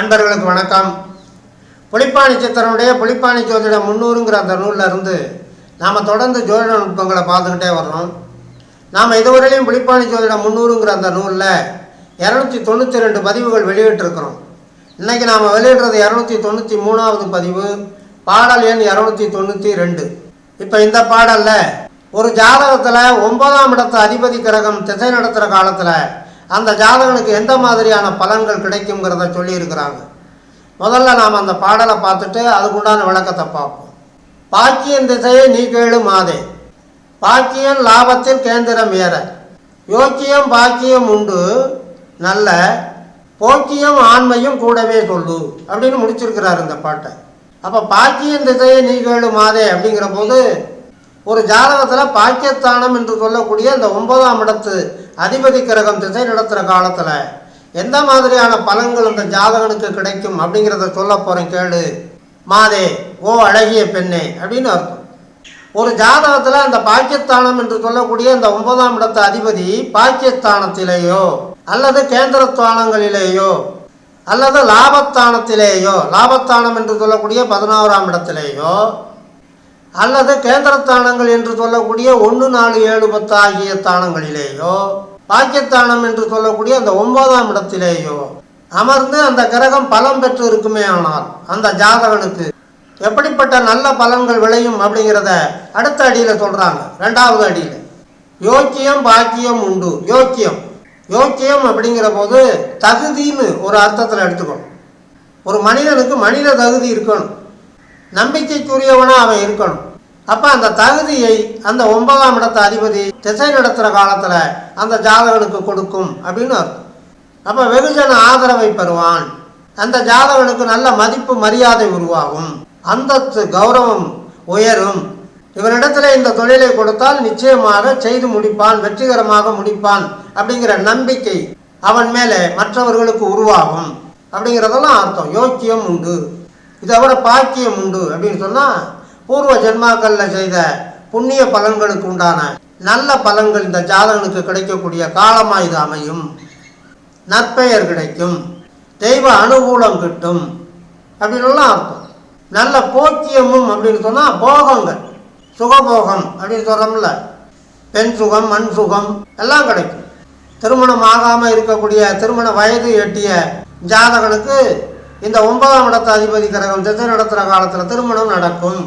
அன்பர்களுக்கு வணக்கம். புளிப்பாணி சித்தனுடைய புளிப்பாணி ஜோதிடம் முன்னூறுங்கிற அந்த நூலில் இருந்து நாம் தொடர்ந்து ஜோதிட நுட்பங்களை பார்த்துக்கிட்டே வர்றோம். நாம் இதுவரையிலையும் புளிப்பாணி ஜோதிடம் முன்னூறுங்கிற அந்த நூலில் இரநூத்தி தொண்ணூற்றி ரெண்டு பதிவுகள் வெளியிட்டிருக்கிறோம். இன்றைக்கி நாம் வெளியிடுறது இரநூத்தி தொண்ணூற்றி மூணாவது பதிவு பாடல் எண் இரநூத்தி தொண்ணூற்றி ரெண்டு இப்போ இந்த பாடலில் ஒரு ஜாதகத்தில் ஒன்பதாம் இடத்து அதிபதி கிரகம் திசை நடத்துகிற காலத்தில் அந்த ஜாதகனுக்கு எந்த மாதிரியான பலன்கள் கிடைக்குங்கிறத சொல்லியிருக்கிறாங்க. முதல்ல நாம் அந்த பாடலை பார்த்துட்டு அதுக்குண்டான விளக்கத்தை பார்ப்போம். பாக்கியன் திசையை நீ கேளு மாதே. பாக்கியன் லாபத்தில் கேந்திரம் ஏற. யோக்கியம் பாக்கியம் உண்டு நல்ல. போக்கியம் ஆண்மையும் கூடவே சொல்லு அப்படின்னு முடிச்சிருக்கிறார் இந்த பாட்டை. அப்போ பாக்கியன் திசையை நீ கேளு மாதே அப்படிங்கிற போது ஒரு ஜாதகத்தில் பாக்கியஸ்தானம் என்று சொல்லக்கூடிய அந்த ஒன்பதாம் இடத்து அதிபதி கிரகம் திசை நடத்துகிற காலத்தில் எந்த மாதிரியான பலன்கள் அந்த ஜாதகனுக்கு கிடைக்கும் அப்படிங்கிறத சொல்ல போகிறேன் கேளு. மாதே ஓ அழகிய பெண்ணே அப்படின்னு அர்த்தம். ஒரு ஜாதகத்தில் அந்த பாக்கியஸ்தானம் என்று சொல்லக்கூடிய இந்த ஒன்பதாம் இடத்து அதிபதி பாக்கியஸ்தானத்திலேயோ அல்லது கேந்திரஸ்தானங்களிலேயோ அல்லது லாபஸ்தானத்திலேயோ லாபஸ்தானம் என்று சொல்லக்கூடிய பதினோராம் இடத்திலேயோ அல்லது கேந்திரத்தானங்கள் என்று சொல்லக்கூடிய ஒன்று நாலு ஏழு பத்து ஆகிய தானங்களிலேயோ பாக்கியத்தானம் என்று சொல்லக்கூடிய அந்த ஒன்பதாம் இடத்திலேயோ அமர்ந்து அந்த கிரகம் பலம் பெற்று இருக்குமே ஆனால் அந்த ஜாதகனுக்கு எப்படிப்பட்ட நல்ல பலன்கள் விளையும் அப்படிங்கிறத அடுத்த அடியில் சொல்கிறாங்க ரெண்டாவது அடியில் யோக்கியம் பாக்கியம் உண்டு. யோக்கியம். யோக்கியம் அப்படிங்கிற போது தகுதின்னு ஒரு அர்த்தத்தில் எடுத்துக்கணும். ஒரு மனிதனுக்கு மனித தகுதி இருக்கணும். நம்பிக்கைக்குரியவனாக அவன் இருக்கணும். அப்போ அந்த தகுதியை அந்த ஒன்பதாம் இடத்து அதிபதி திசை நடத்துகிற காலத்தில் அந்த ஜாதகனுக்கு கொடுக்கும் அப்படின்னு அர்த்தம். அப்போ வெகுஜன ஆதரவை பெறுவான். அந்த ஜாதகனுக்கு நல்ல மதிப்பு மரியாதை உருவாகும். அந்தஸ்து கௌரவம் உயரும். இவனிடத்துல இந்த தொழிலை கொடுத்தால் நிச்சயமாக செய்து முடிப்பான் வெற்றிகரமாக முடிப்பான் அப்படிங்கிற நம்பிக்கை அவன் மேலே மற்றவர்களுக்கு உருவாகும். அப்படிங்கிறதெல்லாம் அர்த்தம். யோக்கியம் உண்டு. இதை விட பாக்கியம் உண்டு அப்படின்னு சொன்னால் பூர்வ ஜென்மாக்களில் செய்த புண்ணிய பலன்களுக்கு உண்டான நல்ல பலன்கள் இந்த ஜாதகனுக்கு கிடைக்கக்கூடிய காலமாக இது அமையும். நற்பெயர் கிடைக்கும். தெய்வ அனுகூலம் கிட்டும் அப்படின்னுலாம் அர்த்தம். நல்ல போக்கியமும் அப்படின்னு சொன்னால் போகங்கள். சுகபோகம் அப்படின்னு சொல்கிறோம்ல பெண் சுகம் மண் சுகம் எல்லாம் கிடைக்கும். திருமணம் ஆகாமல் இருக்கக்கூடிய திருமண வயது எட்டிய ஜாதகனுக்கு இந்த ஒன்பதாம் இடத்த அதிபதி கிரகம் திசை நடத்துகிற காலத்தில் திருமணம் நடக்கும்.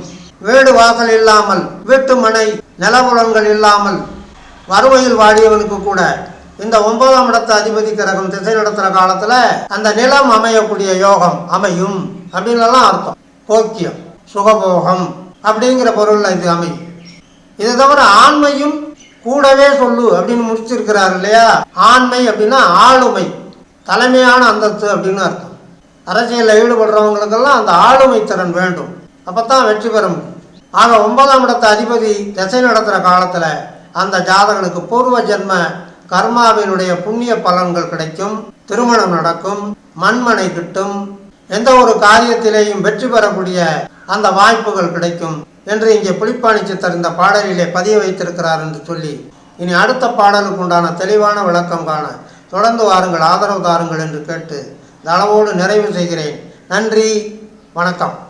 வீடு வாசல் இல்லாமல் வீட்டு மனை நிலபுலன்கள் இல்லாமல் வறுமையில் வாடியவனுக்கு கூட இந்த ஒன்பதாம் இடத்த அதிபதி கிரகம் திசை நடத்துகிற காலத்தில் அந்த நிலம் அமையக்கூடிய யோகம் அமையும். அப்படின்னுலாம் அர்த்தம். போக்கியம் சுகபோகம் அப்படிங்கிற பொருளில் இது அமையும். இது தவிர ஆண்மையும் கூடவே சொல்லு அப்படின்னு முடிச்சிருக்கிறார் இல்லையா? ஆண்மை அப்படின்னா ஆளுமை தலைமையான அந்தஸ்து அப்படின்னு அர்த்தம். அரசியலில் ஈடுபடுறவங்களுக்கெல்லாம் அந்த ஆளுமை திறன் வேண்டும். அப்போ தான் வெற்றி பெற முடியும். ஆக ஒன்பதாம் இடத்து அதிபதி திசை நடத்துகிற காலத்தில் அந்த ஜாதகனுக்கு பூர்வ ஜென்ம கர்மாவினுடைய புண்ணிய பலன்கள் கிடைக்கும் திருமணம் நடக்கும் மண்மனை கிட்டும் எந்த ஒரு காரியத்திலேயும் வெற்றி பெறக்கூடிய அந்த வாய்ப்புகள் கிடைக்கும் என்று இங்கே புலிப்பாணி சித்தர் இந்த பாடலிலே பதிய வைத்திருக்கிறார் என்று சொல்லி இனி அடுத்த பாடலுக்கு உண்டான தெளிவான விளக்கம் காண தொடர்ந்து வாருங்கள் ஆதரவு தாருங்கள் என்று கேட்டு இந்த அளவோடு நிறைவு செய்கிறேன். நன்றி. வணக்கம்.